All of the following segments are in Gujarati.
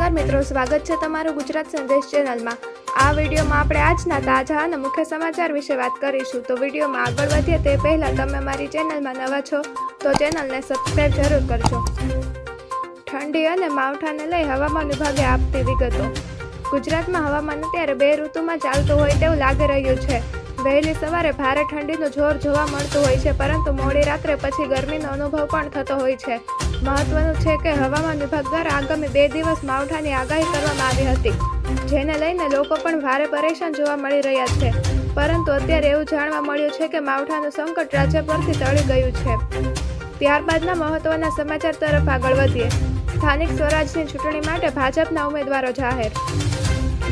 નમસ્કાર મિત્રો, સ્વાગત છે તમારું ગુજરાત સંદેશ ચેનલમાં. આ વિડીયોમાં આપણે આજના તાજા અને મુખ્ય સમાચાર વિશે વાત કરીશું. તો વિડીયોમાં આગળ વધીએ તે પહેલાં તમે મારી ચેનલમાં નવા છો, તો ચેનલને સબસ્ક્રાઈબ જરૂર કરજો. ઠંડી અને માવઠાને લઈ હવામાન વિભાગે આપતી વિગતો. ગુજરાતમાં હવામાન અત્યારે બે ઋતુમાં ચાલતું હોય તેવું લાગી રહ્યું છે. વહેલી સવારે ભારે ઠંડીનું જોર જોવા મળતું હોય છે, પરંતુ મોડી રાત્રે પછી ગરમીનો અનુભવ પણ થતો હોય છે. મહત્વનું છે કે હવામાન વિભાગ દ્વારા આગામી બે દિવસ માવઠાની આગાહી કરવામાં આવી હતી, જેને લઈને લોકો પણ ભારે પરેશાન જોવા મળી રહ્યા છે. પરંતુ અત્યારે એવું જાણવા મળ્યું છે કે માવઠાનું સંકટ રાજ્ય પરથી ટળી ગયું છે. ત્યારબાદના મહત્વના સમાચાર તરફ આગળ વધીએ. સ્થાનિક સ્વરાજની ચૂંટણી માટે ભાજપના ઉમેદવારો જાહેર.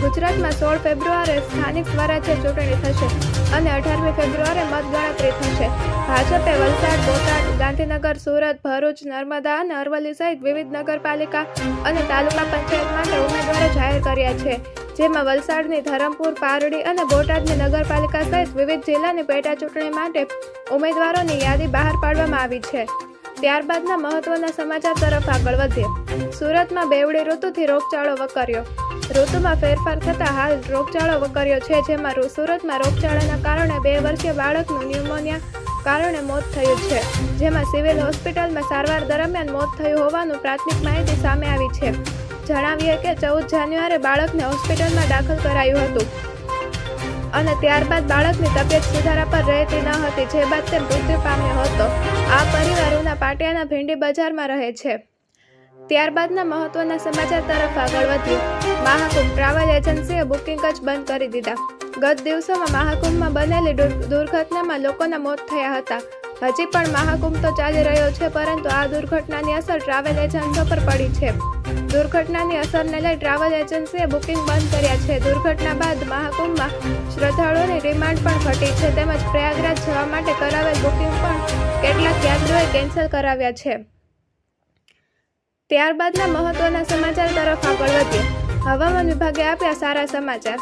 ગુજરાતમાં સોળ ફેબ્રુઆરીએ સ્થાનિક સ્વરાજ્ય ચૂંટણી થશે. અને અઢારમી ફેબ્રુઆરીએ મતગણતરી થશે ભાજપે વલસાડ, બોટાદ, ગાંધીનગર, સુરત, ભરૂચ, નર્મદા અને અરવલ્લી સહિત વિવિધ નગરપાલિકા અને તાલુકા પંચાયત માટે ઉમેદવારો જાહેર કર્યા છે. જેમાં વલસાડની ધરમપુર, પારડી અને બોટાદની નગરપાલિકા સહિત વિવિધ જિલ્લાની પેટા ચૂંટણી માટે ઉમેદવારોની યાદી બહાર પાડવામાં આવી છે. ત્યારબાદના મહત્વના સમાચાર તરફ આગળ વધીએ. સુરતમાં બેવડી ઋતુથી રોગચાળો વકર્યો. ઋતુમાં ફેરફાર થતાં હાલ રોગચાળો વકર્યો છે, જેમાં સુરતમાં રોગચાળાના કારણે બે વર્ષીય બાળકનું ન્યુમોનિયા કારણે મોત થયું છે, જેમાં સિવિલ હોસ્પિટલમાં સારવાર દરમિયાન મોત થયું હોવાનું પ્રાથમિક માહિતી સામે આવી છે. જણાવીએ કે ચૌદ જાન્યુઆરે બાળકને હોસ્પિટલમાં દાખલ કરાયું હતું અને ત્યારબાદ બાળકની તબિયત સુધારા પર રહેતી ન હતી, જે બાદ તે મૃત્યુ પામ્યો હતો. આ પરિવાર ઉના પાટિયાના ભીંડી બજારમાં રહે છે. ત્યારબાદના મહત્વના સમાચાર તરફ આગળ વધ્યું. મહાકુંભ ટ્રાવેલ એજન્સીએ બુકિંગ જ બંધ કરી દીધા. ગત દિવસોમાં મહાકુંભમાં બનેલી દુર્ઘટનામાં લોકોના મોત થયા હતા. હજી પણ મહાકુંભ તો ચાલી રહ્યો છે, પરંતુ આ દુર્ઘટનાની અસર ટ્રાવેલ એજન્ટો પર પડી છે. દુર્ઘટનાની અસરને લઈ ટ્રાવેલ એજન્સીએ બુકિંગ બંધ કર્યા છે. દુર્ઘટના બાદ મહાકુંભમાં શ્રદ્ધાળુઓની રિમાન્ડ પણ ઘટી છે, તેમજ પ્રયાગરાજ જવા માટે કરાવેલ બુકિંગ પણ કેટલાક યાત્રીઓએ કેન્સલ કરાવ્યા છે. ત્યારબાદના મહત્વના સમાચાર તરફ આગળ વધીએ. હવામાન વિભાગે આપ્યા સારા સમાચાર.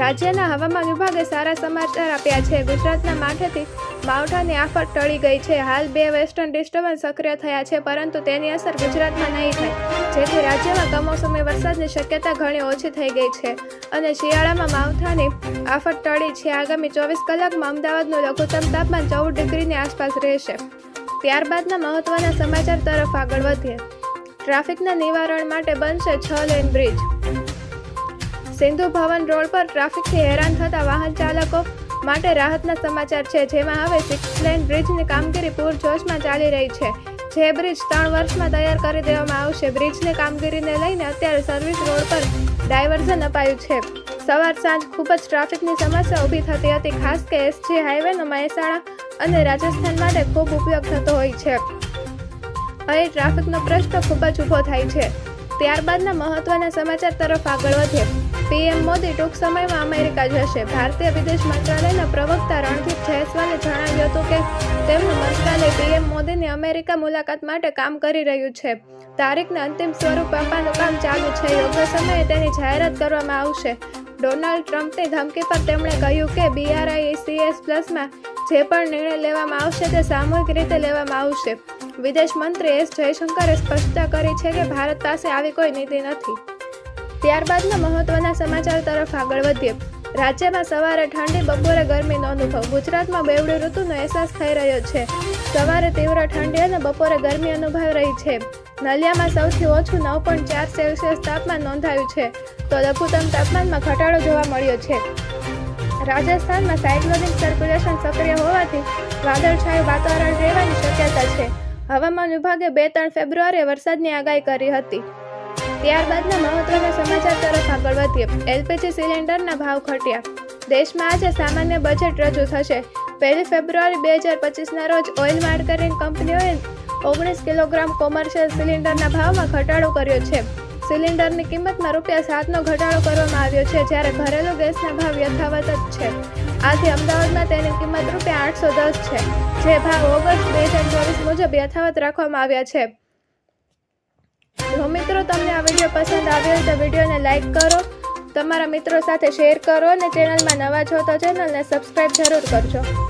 રાજ્યના હવામાન વિભાગે સારા સમાચાર આપ્યા છે. ગુજરાતના માથેથી માવઠાની આફત ટળી ગઈ છે. હાલ બે વેસ્ટર્ન ડિસ્ટર્બન્સ સક્રિય થયા છે, પરંતુ તેની અસર ગુજરાતમાં નહીં થાય. જેથી રાજ્યમાં કમોસમી વરસાદની શક્યતા ઘણી ઓછી થઈ ગઈ છે અને શિયાળામાં માવઠાની આફત ટળી છે. આગામી ચોવીસ કલાકમાં અમદાવાદનું લઘુત્તમ તાપમાન ચૌદ ડિગ્રીની આસપાસ રહેશે. ત્યારબાદના મહત્વના સમાચાર તરફ આગળ વધીએ. ટ્રાફિકના નિવારણ માટે બનશે છ lane bridge. Sindhu Bhavan road પર ટ્રાફિકથી હેરાન થતા વાહન ચાલકો માટે રાહતના સમાચાર છે. જેમાં હવે સિક્સ લેન બ્રિજની કામગીરી પૂરજોશમાં ચાલી રહી છે. જે બ્રિજ ત્રણ વર્ષમાં તૈયાર કરી દેવામાં આવશે. બ્રિજની કામગીરીને લઈને અત્યારે સર્વિસ રોડ પર ડાયવર્ઝન અપાયું છે. સવાર સાંજ ખૂબ જ ટ્રાફિકની સમસ્યા ઊભી થતી હતી. ખાસ કે એસજી હાઈવેનો મહેસાણા અને રાજસ્થાન માટે ખૂબ ઉપયોગ થતો હોય છે. અહીં ટ્રાફિકનો પ્રશ્ન ખૂબ જ ઊભો થાય છે. ત્યારબાદના મહત્વના સમાચાર તરફ આગળ વધે. પીએમ મોદી ટૂંક સમયમાં અમેરિકા જશે. ભારતીય વિદેશ મંત્રાલયના પ્રવક્તા રણદીપ જયસ્વાલે જણાવ્યું હતું કે, તેમનું મંત્રાલય પીએમ મોદીની અમેરિકા મુલાકાત માટે કામ કરી રહ્યું છે. તારીખને અંતિમ સ્વરૂપ આપવાનું કામ ચાલુ છે. યોગ્ય સમયે તેની જાહેરાત કરવામાં આવશે. ડોનાલ્ડ ટ્રમ્પની ધમકી પર તેમણે કહ્યું કે બીઆરઆઈ સીએસ પ્લસમાં જે પણ નિર્ણય લેવામાં આવશે તે સામૂહિક રીતે લેવામાં આવશે. વિદેશ મંત્રી એસ. જયશંકરે સ્પષ્ટતા કરી છે કે ભારત પાસે આવી કોઈ નીતિ નથી. ત્યારબાદના મહત્વના સમાચાર તરફ આગળ વધીએ. રાજ્યમાં સવારે ઠંડી, બપોરે ગરમીનો અનુભવ. ગુજરાતમાં બેવડી ઋતુનો અહેસાસ થઈ રહ્યો છે. સવારે તીવ્ર ઠંડી અને બપોરે ગરમી અનુભવ રહી છે. નલિયામાં સૌથી ઓછું નવ પોઈન્ટ ચાર સેલ્સિયસ તાપમાન નોંધાયું છે. તો લઘુત્તમ તાપમાનમાં ઘટાડો જોવા મળ્યો છે. રાજસ્થાનમાં સાયક્લોનિક સર્ક્યુલેશન સક્રિય હોવાથી વાદળછાયું વાતાવરણ રહેવાની શક્યતા છે. હવામાન વિભાગે બે ત્રણ ફેબ્રુઆરીએ વરસાદની આગાહી કરી હતી. ત્યારબાદના મહત્વના સમાચાર તરફ આગળ વધીએ. એલપીજી સિલિન્ડરના ભાવ ઘટ્યા. દેશમાં આજે સામાન્ય બજેટ રજૂ થશે. પહેલી ફેબ્રુઆરી બે હજાર પચીસના રોજ ઓઇલ માર્કેટિંગ કંપનીઓએ ઓગણીસ કિલોગ્રામ કોમર્શિયલ સિલિન્ડરના ભાવમાં ઘટાડો કર્યો છે. સિલિન્ડરની કિંમતમાં રૂપિયા સાતનો ઘટાડો કરવામાં આવ્યો છે, જ્યારે ઘરેલું ગેસના ભાવ યથાવત જ છે. આથી અમદાવાદમાં તેની કિંમત રૂપિયા આઠસો દસ છે, જે ભાવ ઓગસ્ટ બે હજાર ચોવીસ મુજબ યથાવત રાખવામાં આવ્યા છે. જો મિત્રો તમને આ વીડિયો પસંદ આવ્યો તો વિડીયોને લાઇક કરો, તમારા મિત્રો સાથે શેર કરો અને ચેનલમાં નવા છો તો ચેનલને સબસ્ક્રાઈબ જરૂર કરજો.